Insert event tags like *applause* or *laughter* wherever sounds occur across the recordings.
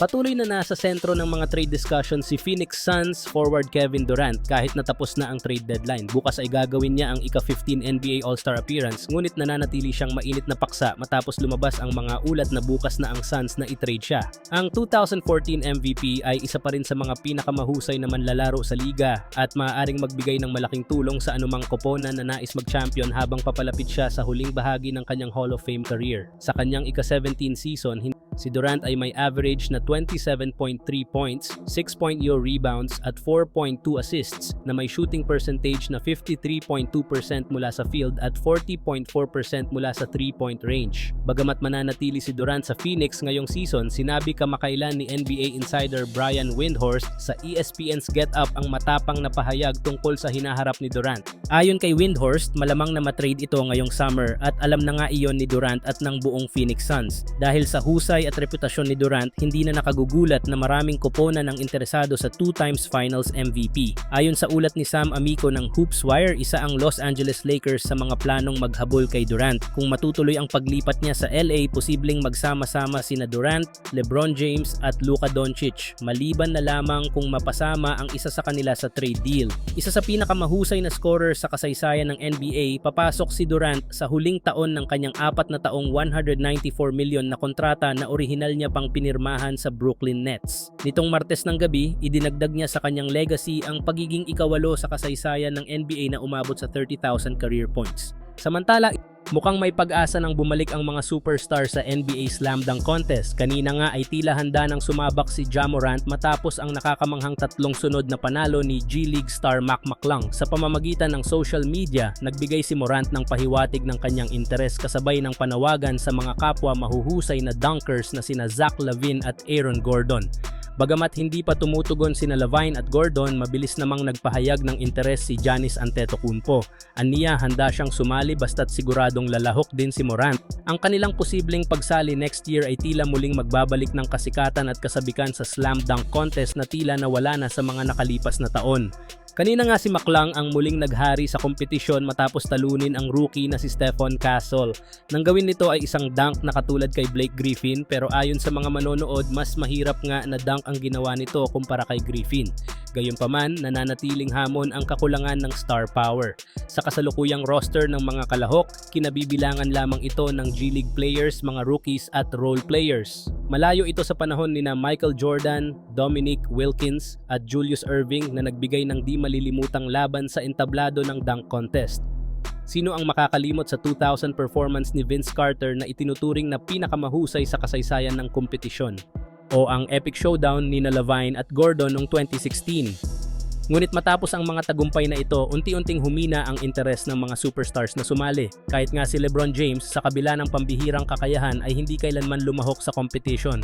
Patuloy na nasa sentro ng mga trade discussions si Phoenix Suns forward Kevin Durant kahit natapos na ang trade deadline. Bukas ay gagawin niya ang ika-15 NBA All-Star appearance ngunit nananatili siyang mainit na paksa matapos lumabas ang mga ulat na bukas na ang Suns na i-trade siya. Ang 2014 MVP ay isa pa rin sa mga pinakamahusay na manlalaro sa liga at maaaring magbigay ng malaking tulong sa anumang koponan na nais mag-champion habang papalapit siya sa huling bahagi ng kanyang Hall of Fame career. Sa kanyang ika-17 season, Si Durant ay may average na 27.3 points, 6.0 rebounds at 4.2 assists na may shooting percentage na 53.2% mula sa field at 40.4% mula sa 3-point range. Bagamat mananatili si Durant sa Phoenix ngayong season, sinabi kamakailan ni NBA insider Brian Windhorst sa ESPN's Get Up ang matapang na pahayag tungkol sa hinaharap ni Durant. Ayon kay Windhorst, malamang na matrade ito ngayong summer at alam na nga iyon ni Durant at ng buong Phoenix Suns. Dahil sa husay at reputasyon ni Durant, hindi na nakagugulat na maraming koponan ang interesado sa two times finals MVP. Ayon sa ulat ni Sam Amico ng Hoopswire, isa ang Los Angeles Lakers sa mga planong maghabol kay Durant. Kung matutuloy ang paglipat niya sa LA, posibleng magsama-sama sina Durant, LeBron James at Luka Doncic, maliban na lamang kung mapasama ang isa sa kanila sa trade deal. Isa sa pinakamahusay na scorer sa kasaysayan ng NBA, papasok si Durant sa huling taon ng kanyang apat na taong 194 million na kontrata na orihinal niya pang pinirmahan sa Brooklyn Nets. Nitong Martes ng gabi, idinagdag niya sa kanyang legacy ang pagiging ikawalo sa kasaysayan ng NBA na umabot sa 30,000 career points. Samantala, mukhang may pag-asa nang bumalik ang mga superstar sa NBA Slam Dunk Contest. Kanina nga ay tila handa nang sumabak si Ja Morant matapos ang nakakamanghang tatlong sunod na panalo ni G League star Mac McClung. Sa pamamagitan ng social media, nagbigay si Morant ng pahiwatig ng kanyang interes kasabay ng panawagan sa mga kapwa mahuhusay na dunkers na sina Zach Lavine at Aaron Gordon. Bagamat hindi pa tumutugon sina Lavine at Gordon, mabilis namang nagpahayag ng interes si Giannis Antetokounmpo. Aniya handa siyang sumali basta't siguradong lalahok din si Morant. Ang kanilang posibleng pagsali next year ay tila muling magbabalik ng kasikatan at kasabikan sa slam dunk contest na tila nawala na sa mga nakalipas na taon. Kanina nga si Maklang ang muling naghari sa kompetisyon matapos talunin ang rookie na si Stephon Castle. Nang gawin nito ay isang dunk na katulad kay Blake Griffin pero ayon sa mga manonood mas mahirap nga na dunk ang ginawa nito kumpara kay Griffin. Gayunpaman, nananatiling hamon ang kakulangan ng star power. Sa kasalukuyang roster ng mga kalahok, kinabibilangan lamang ito ng G League players, mga rookies at role players. Malayo ito sa panahon ni na Michael Jordan, Dominic Wilkins at Julius Irving na nagbigay ng di malilimutang laban sa entablado ng dunk contest. Sino ang makakalimot sa 2000 performance ni Vince Carter na itinuturing na pinakamahusay sa kasaysayan ng kompetisyon? O ang epic showdown ni Lavine at Gordon noong 2016? Ngunit matapos ang mga tagumpay na ito, unti-unting humina ang interes ng mga superstars na sumali. Kahit nga si LeBron James sa kabila ng pambihirang kakayahan ay hindi kailanman lumahok sa competition.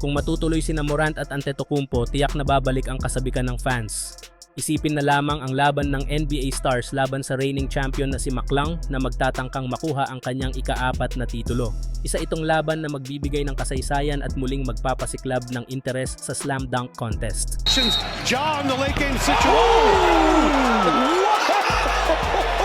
Kung matutuloy sina Morant at Antetokounmpo, tiyak na babalik ang kasabikan ng fans. Isipin na lamang ang laban ng NBA Stars laban sa reigning champion na si McClung na magtatangkang makuha ang kanyang ikaapat na titulo. Isa itong laban na magbibigay ng kasaysayan at muling magpapasiklab ng interes sa slam dunk contest. Ja in the late game situation. *laughs*